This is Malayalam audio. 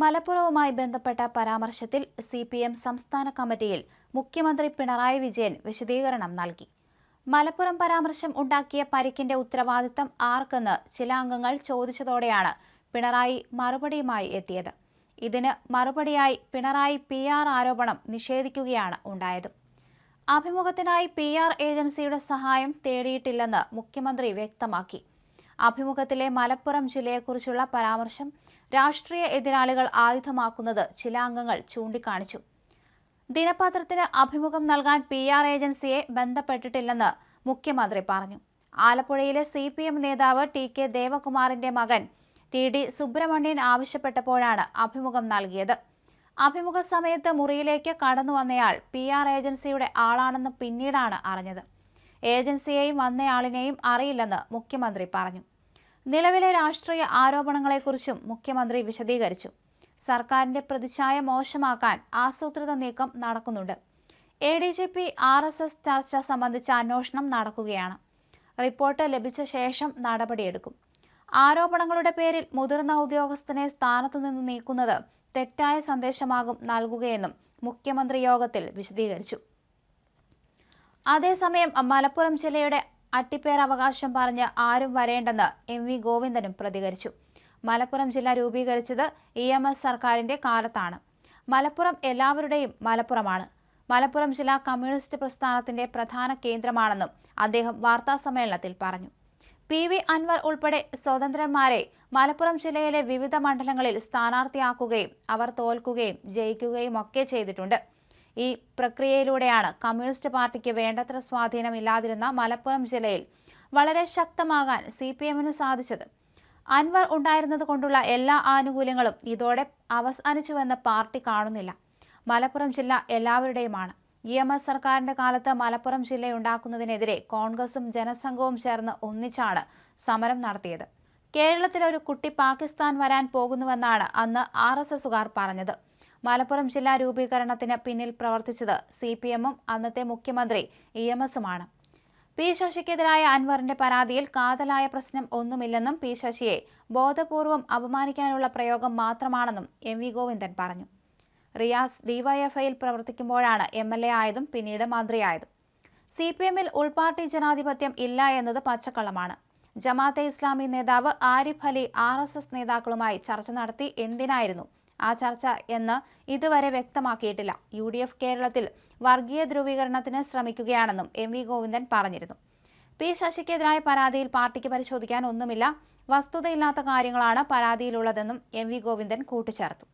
മലപ്പുറവുമായി ബന്ധപ്പെട്ട പരാമർശത്തിൽ സി പി എം സംസ്ഥാന കമ്മിറ്റിയിൽ മുഖ്യമന്ത്രി പിണറായി വിജയൻ വിശദീകരണം നൽകി. മലപ്പുറം പരാമർശം ഉണ്ടാക്കിയ പരിക്കിന്റെ ഉത്തരവാദിത്തം ആർക്കെന്ന് ചില അംഗങ്ങൾ ചോദിച്ചതോടെയാണ് പിണറായി മറുപടിയുമായി എത്തിയത്. ഇതിന് മറുപടിയായി പിണറായി പി ആർ ആരോപണം നിഷേധിക്കുകയാണ് ഉണ്ടായത്. അഭിമുഖത്തിനായി പി ആർ ഏജൻസിയുടെ സഹായം തേടിയിട്ടില്ലെന്ന് മുഖ്യമന്ത്രി വ്യക്തമാക്കി. അഭിമുഖത്തിലെ മലപ്പുറം ജില്ലയെക്കുറിച്ചുള്ള പരാമർശം രാഷ്ട്രീയ എതിരാളികൾ ആയുധമാക്കുന്നത് ചില അംഗങ്ങൾ ചൂണ്ടിക്കാണിച്ചു. ദിനപത്രത്തിന് അഭിമുഖം നൽകാൻ പി ആർ ഏജൻസിയെ ബന്ധപ്പെട്ടിട്ടില്ലെന്ന് മുഖ്യമന്ത്രി പറഞ്ഞു. ആലപ്പുഴയിലെ സി പി എം നേതാവ് ടി കെ ദേവകുമാറിന്റെ മകൻ ടി ഡി സുബ്രഹ്മണ്യൻ ആവശ്യപ്പെട്ടപ്പോഴാണ് അഭിമുഖം നൽകിയത്. അഭിമുഖ സമയത്ത് മുറിയിലേക്ക് കടന്നു വന്നയാൾ പി ആർ ഏജൻസിയുടെ ആളാണെന്ന് പിന്നീടാണ് അറിഞ്ഞത്. ഏജൻസിയെയും വന്നയാളിനെയും അറിയില്ലെന്ന് മുഖ്യമന്ത്രി പറഞ്ഞു. നിലവിലെ രാഷ്ട്രീയ ആരോപണങ്ങളെക്കുറിച്ചും മുഖ്യമന്ത്രി വിശദീകരിച്ചു. സർക്കാരിന്റെ പ്രതിച്ഛായ മോശമാക്കാൻ ആസൂത്രിത നീക്കം നടക്കുന്നുണ്ട്. A D G P R S S ചർച്ച സംബന്ധിച്ച അന്വേഷണം നടക്കുകയാണ്. റിപ്പോർട്ട് ലഭിച്ച ശേഷം നടപടിയെടുക്കും. ആരോപണങ്ങളുടെ പേരിൽ മുതിർന്ന ഉദ്യോഗസ്ഥനെ സ്ഥാനത്തു നിന്ന് നീക്കുന്നത് തെറ്റായ സന്ദേശമാകും നൽകുകയെന്നും മുഖ്യമന്ത്രി യോഗത്തിൽ വിശദീകരിച്ചു. അതേസമയം മലപ്പുറം ജില്ലയുടെ അട്ടിപ്പേരവകാശം പറഞ്ഞ് ആരും വരേണ്ടെന്ന് എം വി ഗോവിന്ദനും പ്രതികരിച്ചു. മലപ്പുറം ജില്ല രൂപീകരിച്ചത് ഇ എം എസ് സർക്കാരിന്റെ കാലത്താണ്. മലപ്പുറം എല്ലാവരുടെയും മലപ്പുറമാണ്. മലപ്പുറം ജില്ല കമ്മ്യൂണിസ്റ്റ് പ്രസ്ഥാനത്തിന്റെ പ്രധാന കേന്ദ്രമാണെന്നും അദ്ദേഹം വാർത്താസമ്മേളനത്തിൽ പറഞ്ഞു. പി വി അൻവർ ഉൾപ്പെടെ സ്വതന്ത്രന്മാരെ മലപ്പുറം ജില്ലയിലെ വിവിധ മണ്ഡലങ്ങളിൽ സ്ഥാനാർത്ഥിയാക്കുകയും അവർ തോൽക്കുകയും ജയിക്കുകയും ഒക്കെ ചെയ്തിട്ടുണ്ട്. ഈ പ്രക്രിയയിലൂടെയാണ് കമ്മ്യൂണിസ്റ്റ് പാർട്ടിക്ക് വേണ്ടത്ര സ്വാധീനമില്ലാതിരുന്ന മലപ്പുറം ജില്ലയിൽ വളരെ ശക്തമാകാൻ സി പി എമ്മിന് സാധിച്ചത്. അൻവർ ഉണ്ടായിരുന്നത് കൊണ്ടുള്ള എല്ലാ ആനുകൂല്യങ്ങളും ഇതോടെ അവസാനിച്ചുവെന്ന് പാർട്ടി കാണുന്നില്ല. മലപ്പുറം ജില്ല എല്ലാവരുടെയുമാണ്. ഇ എം എസ് സർക്കാരിന്റെ കാലത്ത് മലപ്പുറം ജില്ലയുണ്ടാക്കുന്നതിനെതിരെ കോൺഗ്രസും ജനസംഘവും ചേർന്ന് ഒന്നിച്ചാണ് സമരം നടത്തിയത്. കേരളത്തിലൊരു കുട്ടി പാകിസ്ഥാൻ വരാൻ പോകുന്നുവെന്നാണ് അന്ന് ആർ എസ് എസുകാർ പറഞ്ഞത്. മലപ്പുറം ജില്ലാ രൂപീകരണത്തിന് പിന്നിൽ പ്രവർത്തിച്ചത് സി പി എമ്മും അന്നത്തെ മുഖ്യമന്ത്രി ഇ എം എസുമാണ്. പി ശശിക്കെതിരായ അൻവറിന്റെ പരാതിയിൽ കാതലായ പ്രശ്നം ഒന്നുമില്ലെന്നും പി ശശിയെ ബോധപൂർവം അപമാനിക്കാനുള്ള പ്രയോഗം മാത്രമാണെന്നും എം വി ഗോവിന്ദൻ പറഞ്ഞു. റിയാസ് ഡിവൈഎഫ്ഐയിൽ പ്രവർത്തിക്കുമ്പോഴാണ് എം എൽ എ ആയതും പിന്നീട് മന്ത്രിയായതും. സി പി എമ്മിൽ ഉൾപാർട്ടി ജനാധിപത്യം ഇല്ല എന്നത് പച്ചക്കള്ളമാണ്. ജമാഅത്തെ ഇസ്ലാമി നേതാവ് Arif Ali R S S നേതാക്കളുമായി ചർച്ച നടത്തി എന്തിനായിരുന്നു ആ ചർച്ച എന്ന് ഇതുവരെ വ്യക്തമാക്കിയിട്ടില്ല. യു ഡി എഫ് കേരളത്തിൽ വർഗീയ ധ്രുവീകരണത്തിന് ശ്രമിക്കുകയാണെന്നും എം വി ഗോവിന്ദൻ പറഞ്ഞിരുന്നു. പി ശശിക്കെതിരായ പരാതിയിൽ പാർട്ടിക്ക് പരിശോധിക്കാൻ ഒന്നുമില്ല. വസ്തുതയില്ലാത്ത കാര്യങ്ങളാണ് പരാതിയിലുള്ളതെന്നും എം വി ഗോവിന്ദൻ കൂട്ടിച്ചേർത്തു.